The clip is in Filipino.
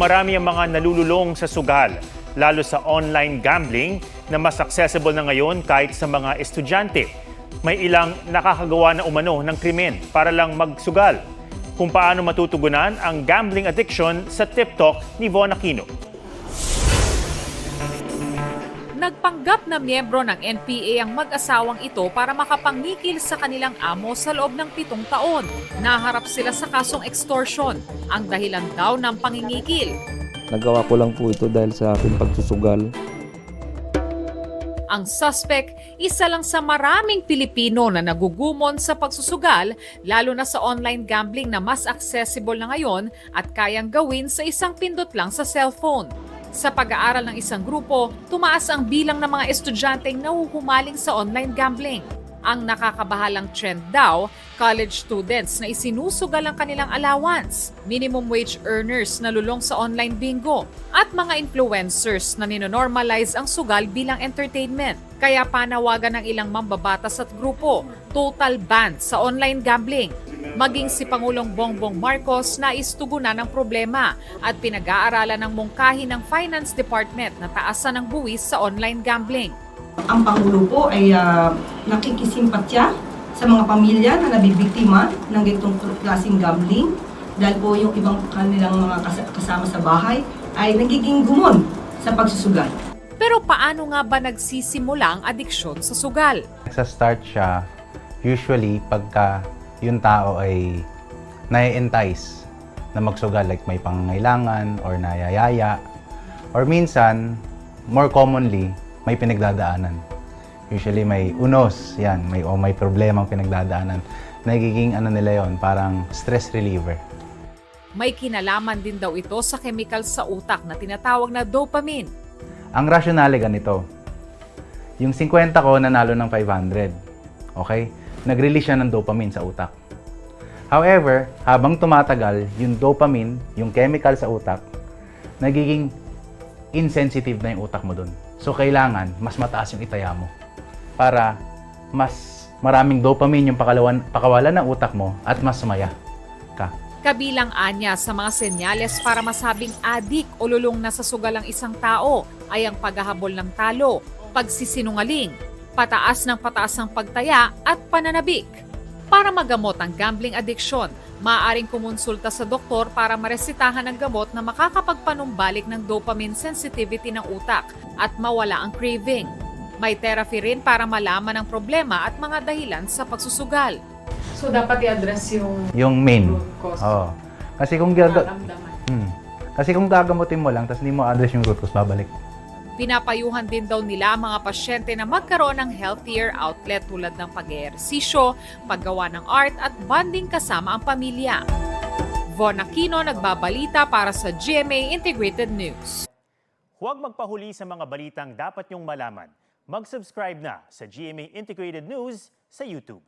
dumarami ang mga nalululong sa sugal, lalo sa online gambling na mas accessible na ngayon kahit sa mga estudyante. May ilang nakakagawa na umano ng krimen para lang magsugal. Kung paano matutugunan ang gambling addiction sa Tip Talk ni Von Aquino. Nagpanggap na miyembro ng NPA ang mag-asawang ito para makapangikil sa kanilang amo sa loob ng pitong taon. Naharap sila sa kasong extortion, ang dahilan daw ng pangingikil. Nagawa ko lang po ito dahil sa aking pagsusugal. Ang suspect, isa lang sa maraming Pilipino na nagugumon sa pagsusugal, lalo na sa online gambling na mas accessible na ngayon at kayang gawin sa isang pindot lang sa cellphone. Sa pag-aaral ng isang grupo, tumaas ang bilang ng mga estudyanteng nahuhumaling sa online gambling. Ang nakakabahalang trend daw, college students na isinusugal ang kanilang allowance, minimum wage earners na lulong sa online bingo, at mga influencers na ninonormalize ang sugal bilang entertainment. Kaya panawagan ng ilang mambabatas at grupo, total ban sa online gambling. Maging si Pangulong Bongbong Marcos na istugunan ng problema at pinag-aaralan ng mungkahi ng Finance Department na taasan ng buwis sa online gambling. Ang Pangulo po ay uh, nakikisimpatya sa mga pamilya na nabibiktima ng ganitong klaseng gambling dahil po yung ibang kanilang mga kas- kasama sa bahay ay nagiging gumon sa pagsusugal. Pero paano nga ba nagsisimula ang adiksyon sa sugal? Sa-start siya, usually, pagka yung tao ay nai-entice na magsugal, like may pangangailangan or nayayaya. Or minsan, more commonly, may pinagdadaanan. Usually may unos, yan, may, o may problemang pinagdadaanan. Nagiging ano nila yon parang stress reliever. May kinalaman din daw ito sa chemical sa utak na tinatawag na dopamine. Ang rationale ganito, yung 50 ko nanalo ng 500. Okay? Nag-release siya ng dopamine sa utak. However, habang tumatagal, yung dopamine, yung chemical sa utak, nagiging insensitive na yung utak mo dun. So, kailangan mas mataas yung itaya mo para mas maraming dopamine yung pakalawan, pakawalan ng utak mo at mas sumaya ka. Kabilang anya sa mga senyales para masabing adik o lulong na sa sugal ang isang tao ay ang paghahabol ng talo, pagsisinungaling, pataas ng pataas ng pagtaya at pananabik. Para magamot ang gambling addiction, maaaring kumonsulta sa doktor para maresitahan ng gamot na makakapagpanumbalik ng dopamine sensitivity ng utak at mawala ang craving. May therapy rin para malaman ang problema at mga dahilan sa pagsusugal. So, dapat i-address yung Yung main. root cause. Oo. Kasi kung gaga- nararamdaman. Hmm. Kasi kung gagamutin mo lang, tapos hindi mo address yung root cause, babalik. Pinapayuhan din daw nila mga pasyente na magkaroon ng healthier outlet tulad ng pag-eersisyo, paggawa ng art at bonding kasama ang pamilya. Von Aquino nagbabalita para sa GMA Integrated News. Huwag magpahuli sa mga balitang dapat niyong malaman. Mag-subscribe na sa GMA Integrated News sa YouTube.